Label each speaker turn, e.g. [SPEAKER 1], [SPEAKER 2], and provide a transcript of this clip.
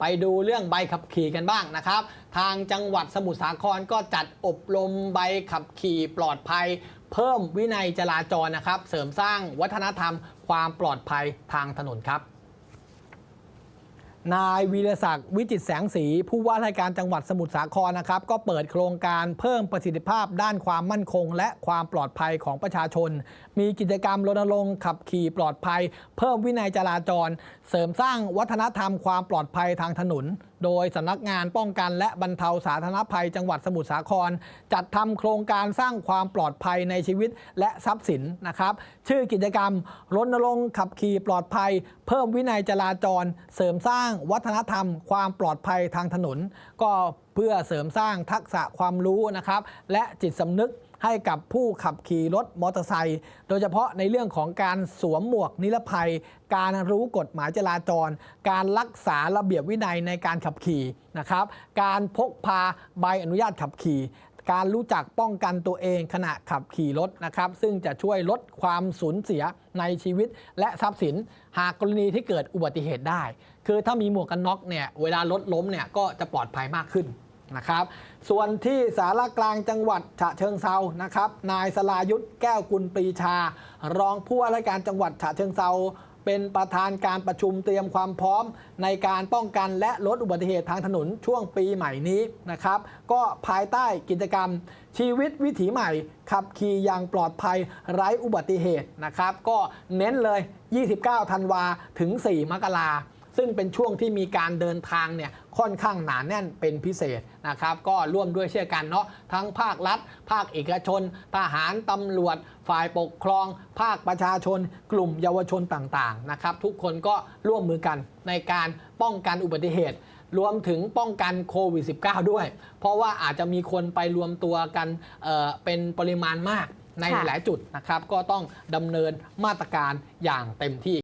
[SPEAKER 1] ไปดูเรื่องใบขับขี่กันบ้างนะครับ ทางจังหวัดสมุทรสาครก็จัดอบรมใบขับขี่ปลอดภัย เพิ่มวินัยจราจรนะครับ เสริมสร้างวัฒนธรรมความปลอดภัยทางถนนครับ นายวีรศักดิ์วิจิตแสงสี ผู้ว่าราชการจังหวัดสมุทรสาครนะครับ ก็เปิดโครงการเพิ่มประสิทธิภาพด้านความมั่นคง และความปลอดภัยของประชาชน มีกิจกรรมรณรงค์ขับขี่ปลอดภัย เพิ่มวินัยจราจร เสริมสร้างวัฒนธรรมความปลอดภัยทางถนน โดยสำนักงานป้องกันและบรรเทาสาธารณภัย จังหวัดสมุทรสาคร จัดทำโครงการสร้างความปลอดภัยในชีวิตและทรัพย์สินนะครับ ชื่อกิจกรรมรณรงค์ขับขี่ปลอดภัย เพิ่มวินัยจราจร เสริมสร้างวัฒนธรรม ความปลอดภัยทางถนน ก็เพื่อเสริมสร้างทักษะความรู้นะครับ และจิตสำนึกให้กับผู้ขับขี่รถมอเตอร์ไซค์โดยเฉพาะในเรื่องของการสวมหมวกนิรภัย การรู้กฎหมายจราจร การรักษาระเบียบวินัยในการขับขี่นะครับ การพกพาใบอนุญาตขับขี่ การรู้จักป้องกันตัวเองขณะขับขี่รถนะครับ ซึ่งจะช่วยลดความสูญเสียในชีวิตและทรัพย์สิน หากกรณีที่เกิดอุบัติเหตุได้ คือถ้ามีหมวกกันน็อกเนี่ยเวลารถล้มเนี่ยก็จะปลอดภัยมากขึ้นนะครับ ส่วนที่สารกลางจังหวัดฉะเชิงเซานะครับ นายสลายุทธแก้วกุลปรีชา รองผู้ว่าราชการจังหวัดฉะเชิงเซา เป็นประธานการประชุมเตรียมความพร้อม ในการป้องกันและลดอุบัติเหตุทางถนนช่วงปีใหม่นี้นะครับ ก็ภายใต้กิจกรรม ชีวิตวิถีใหม่ ขับขี่อย่างปลอดภัยไร้อุบัติเหตุนะครับ ก็เน้นเลย 29 ธันวาถึง 4 มกรา ซึ่งเป็นช่วงที่มีการเดินทางเนี่ยค่อนข้างหนาแน่นเป็นพิเศษนะครับก็ร่วมด้วยเช่นกันเนาะทั้งภาครัฐ ภาคเอกชน ทหารตำรวจ ฝ่ายปกครอง ภาคประชาชน กลุ่มเยาวชนต่างๆนะครับทุกคนก็ร่วมมือกันในการป้องกันอุบัติเหตุรวมถึงป้องกันโควิด -19 ด้วย เพราะว่าอาจจะมีคนไปรวมตัวกันเอ่อเป็นปริมาณมากในหลายจุดนะครับ ก็ต้องดำเนินมาตรการอย่างเต็มที่